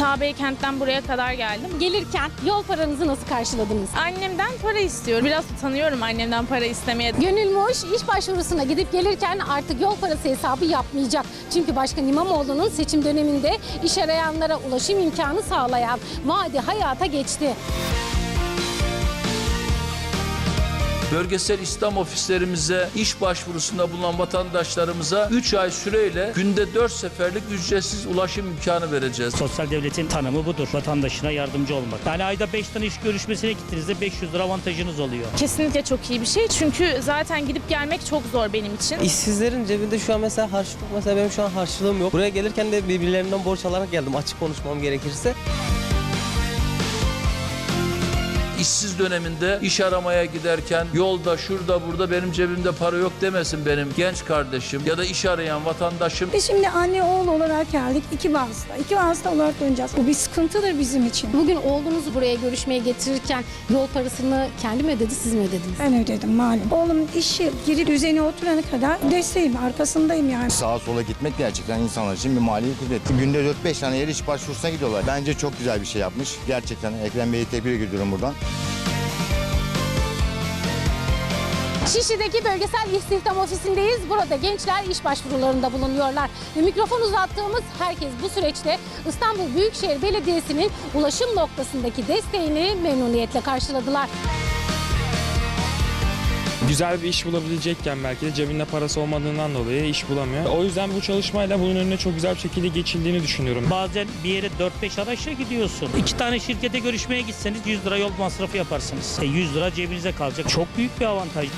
Ta Beykent'ten buraya kadar geldim. Gelirken yol paranızı nasıl karşıladınız? Annemden para istiyorum. Biraz utanıyorum annemden para istemeye. Gönülmüş iş başvurusuna gidip gelirken artık yol parası hesabı yapmayacak. Çünkü Başkan İmamoğlu'nun seçim döneminde iş arayanlara ulaşım imkanı sağlayan vaadi hayata geçti. Bölgesel İslam ofislerimize iş başvurusunda bulunan vatandaşlarımıza 3 ay süreyle günde 4 seferlik ücretsiz ulaşım imkanı vereceğiz. Sosyal devletin tanımı budur. Vatandaşına yardımcı olmak. Yani ayda 5 tane iş görüşmesine gittiğinizde 500 lira avantajınız oluyor. Kesinlikle çok iyi bir şey. Çünkü zaten gidip gelmek çok zor benim için. İşsizlerin cebinde şu an mesela harçlık mesela benim şu an harçlığım yok. Buraya gelirken de birbirlerinden borç alarak geldim açık konuşmam gerekirse. İşsiz döneminde iş aramaya giderken yolda şurada burada benim cebimde para yok demesin benim genç kardeşim ya da iş arayan vatandaşım. Biz şimdi anne oğul olarak geldik iki vasıta. İki vasıta olarak döneceğiz. Bu bir sıkıntıdır bizim için. Bugün oğlunuzu buraya görüşmeye getirirken yol parasını kendi mi ödedi siz mi ödediniz? Ben ödedim malum. Oğlum işi geri düzeni oturana kadar desteğim, arkasındayım yani. Sağa sola gitmek gerçekten insanlar için bir mali kudret. Günde 4-5 tane yer iş başvurusuna gidiyorlar. Bence çok güzel bir şey yapmış. Gerçekten Ekrem Bey'i tebrik ediyorum buradan. Şişli'deki bölgesel istihdam ofisindeyiz. Burada gençler iş başvurularında bulunuyorlar. Ve mikrofon uzattığımız herkes bu süreçte İstanbul Büyükşehir Belediyesi'nin ulaşım noktasındaki desteğini memnuniyetle karşıladılar. güzel bir iş bulabilecekken belki de cebinde parası olmadığından dolayı iş bulamıyor. O yüzden bu çalışmayla bunun önüne çok güzel bir şekilde geçildiğini düşünüyorum. Bazen bir yere 4-5 araçla gidiyorsun. İki tane şirkete görüşmeye gitseniz 100 lira yol masrafı yaparsınız. E 100 lira cebinize kalacak. Çok büyük bir avantaj.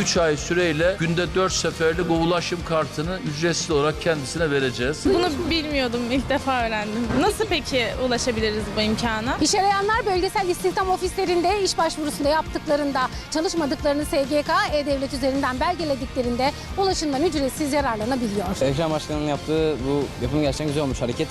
3 ay süreyle günde 4 seferlik o ulaşım kartını ücretsiz olarak kendisine vereceğiz. Bunu bilmiyordum. ilk defa öğrendim. Nasıl peki ulaşabiliriz bu imkana? İş arayanlar bölgesel istihdam ofislerinde iş başvurusunda yaptıklarında çalışmadıklarını SGK E-Devlet üzerinden belgelediklerinde ulaşımdan ücretsiz yararlanabiliyor. Ekrem Başkan'ın yaptığı bu yapım gerçekten güzel olmuş hareket.